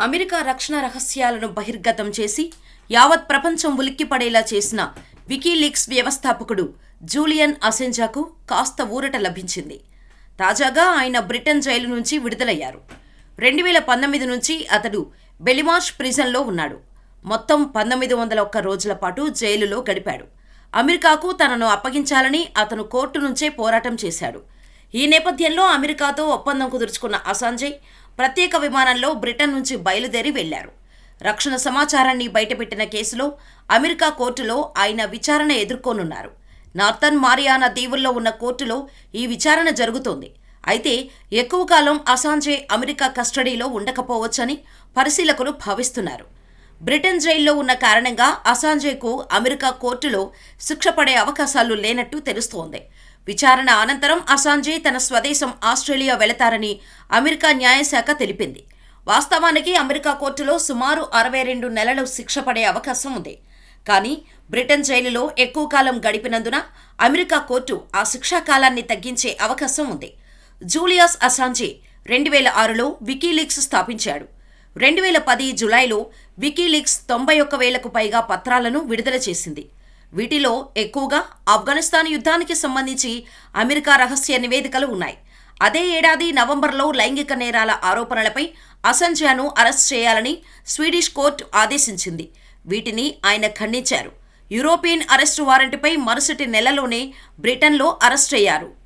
America రక్షణ రహస్యాలను బహిర్గతం చేసి యావత్ ప్రపంచం ఉలిక్కిపడేలా చేసిన వికీలీక్స్ వ్యవస్థాపకుడు జూలియన్ అసెంజాకు కాస్త ఊరట లభించింది. తాజాగా ఆయన బ్రిటన్ జైలు నుంచి విడుదలయ్యారు. రెండు వేల పంతొమ్మిది నుంచి అతడు బెలిమాష్ ప్రిజన్లో ఉన్నాడు. మొత్తం పంతొమ్మిది వందల ఒక్క రోజుల పాటు జైలులో గడిపాడు. అమెరికాకు తనను అప్పగించాలని అతను కోర్టు నుంచే పోరాటం చేశాడు. ఈ నేపథ్యంలో అమెరికాతో ఒప్పందం కుదుర్చుకున్న అసాంజయ్ ప్రత్యేక విమానంలో బ్రిటన్ నుంచి బయలుదేరి వెళ్ళారు రక్షణ సమాచారాన్ని బయటపెట్టిన కేసులో అమెరికా కోర్టులో ఆయన విచారణ ఎదుర్కోనున్నారు. నార్థన్ మారియానా దీవుల్లో ఉన్న కోర్టులో ఈ విచారణ జరుగుతోంది. అయితే ఎక్కువ కాలం అసాంజే అమెరికా కస్టడీలో ఉండకపోవచ్చని పరిశీలకులు భావిస్తున్నారు. బ్రిటన్ జైల్లో ఉన్న కారణంగా అసాంజేకు అమెరికా కోర్టులో శిక్ష పడే అవకాశాలు లేనట్టు తెలుస్తోంది. విచారణ అనంతరం అసాంజే తన స్వదేశం ఆస్ట్రేలియా వెళతారని అమెరికా న్యాయశాఖ తెలిపింది. వాస్తవానికి అమెరికా కోర్టులో సుమారు అరవై రెండు నెలలు శిక్ష పడే అవకాశం ఉంది. కానీ బ్రిటన్ జైలులో ఎక్కువ కాలం గడిపినందున అమెరికా కోర్టు ఆ శిక్షా కాలాన్ని తగ్గించే అవకాశం ఉంది. జూలియాస్ అసాంజే రెండు వేల ఆరులో వికీలీక్స్ స్థాపించాడు. రెండు వేల పది జులైలో వికీలీక్స్ తొంభై ఒక్క వేలకు పైగా పత్రాలను విడుదల చేసింది. వీటిలో ఎక్కువగా ఆఫ్ఘనిస్తాన్ యుద్ధానికి సంబంధించి అమెరికా రహస్య నివేదికలు ఉన్నాయి. అదే ఏడాది నవంబర్లో లైంగిక నేరాల ఆరోపణలపై అసంజాను అరెస్ట్ చేయాలని స్వీడిష్ కోర్టు ఆదేశించింది. వీటిని ఆయన ఖండించారు. యూరోపియన్ అరెస్టు వారెంట్పై మరుసటి నెలలోనే బ్రిటన్లో అరెస్ట్ అయ్యారు.